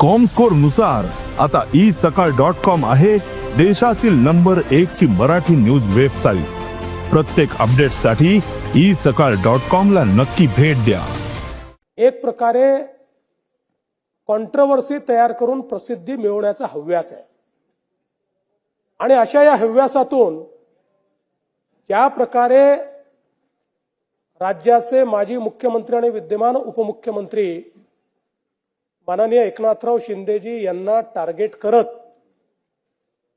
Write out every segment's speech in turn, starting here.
कॉमस्कोरनुसार आता ई सकाळ dot com आहे देशातील नंबर एक ची मराठी न्यूज वेबसाईट प्रत्येक अपडेटसाठी ई सकाळ डॉट कॉम ला नक्की भेट द्या. एक प्रकारे कॉन्ट्रवर्सी तयार करून प्रसिद्धी मिळवण्याचा हव्यास आहे. आणि अशा या हव्यासातून ज्या प्रकारे राज्याचे माजी मुख्यमंत्री आणि विद्यमान उपमुख्यमंत्री माननीय एकनाथराव शिंदेजी यांना टार्गेट करत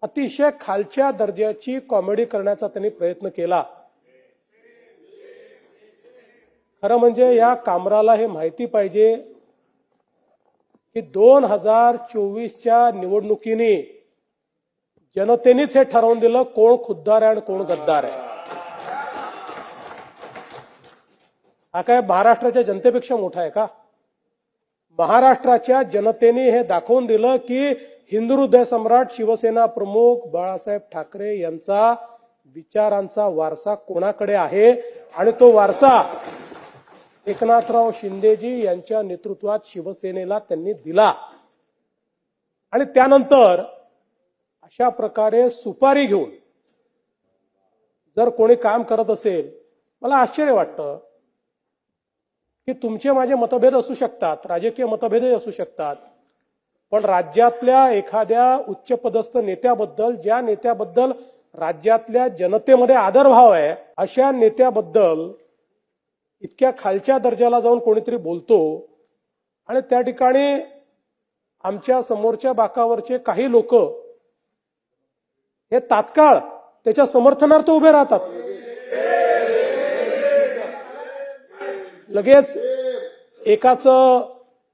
अतिशय खालच्या दर्जाची कॉमेडी करण्याचा त्यांनी प्रयत्न केला. खरं म्हणजे या कामराला हे माहिती पाहिजे की दोन हजार चोवीसच्या निवडणुकीने जनतेनेच हे ठरवून दिलं कोण खुद्दार आहे आणि कोण गद्दार आहे. हा काय महाराष्ट्राच्या जनतेपेक्षा मोठा आहे का? महाराष्ट्राच्या जनतेने हे दाखवून दिलं की हिंदू हृदय सम्राट शिवसेना प्रमुख बाळासाहेब ठाकरे यांचा विचारांचा वारसा कोणाकडे आहे? आणि तो वारसा एकनाथराव शिंदेजी यांच्या नेतृत्वात शिवसेनेला त्यांनी दिला. आणि त्यानंतर अशा प्रकारे सुपारी घेऊन जर कोणी काम करत असेल मला आश्चर्य वाटतं की तुमचे माझे मतभेद असू शकतात राजकीय मतभेदही असू शकतात. पण राज्यातल्या एखाद्या उच्चपदस्थ नेत्याबद्दल ज्या नेत्याबद्दल राज्यातल्या जनतेमध्ये आदरभाव आहे अशा नेत्याबद्दल इतक्या खालच्या दर्जाला जाऊन कोणीतरी बोलतो. आणि त्या ठिकाणी आमच्या समोरच्या बाकावरचे काही लोक हे तात्काळ त्याच्या समर्थनार्थ उभे राहतात. लगेच एकाचं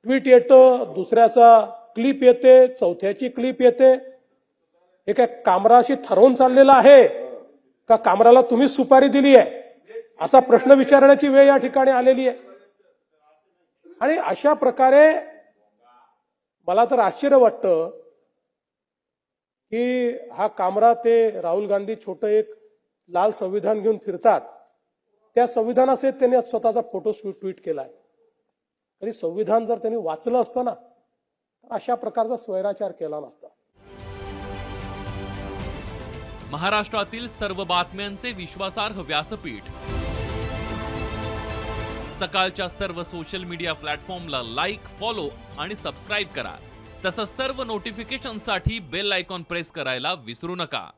ट्विट येतं दुसऱ्याचा क्लिप येते चौथ्याची क्लिप येते. हे काय कामराशी ठरवून चाललेलं आहे का कामराला तुम्ही सुपारी दिली आहे? असा प्रश्न विचारण्याची वेळ या ठिकाणी आलेली आहे. आणि अशा प्रकारे मला तर आश्चर्य वाटतं की हा कामरा ते राहुल गांधी छोटं एक लाल संविधान घेऊन फिरतात. त्या संविधानासहित त्यांनी स्वतःचा फोटो ट्विट केलाय. तरी संविधान जर त्यांनी वाचलं असतं ना तर अशा प्रकारचा स्वैराचार केला नसता. महाराष्ट्रातील सर्व बातम्यांचे विश्वासार्ह व्यासपीठ. सकाळच्या सर्व सोशल मीडिया प्लॅटफॉर्मला लाईक फॉलो आणि सबस्क्राईब करा. तसंच सर्व नोटिफिकेशनसाठी बेल आयकॉन प्रेस करायला विसरू नका.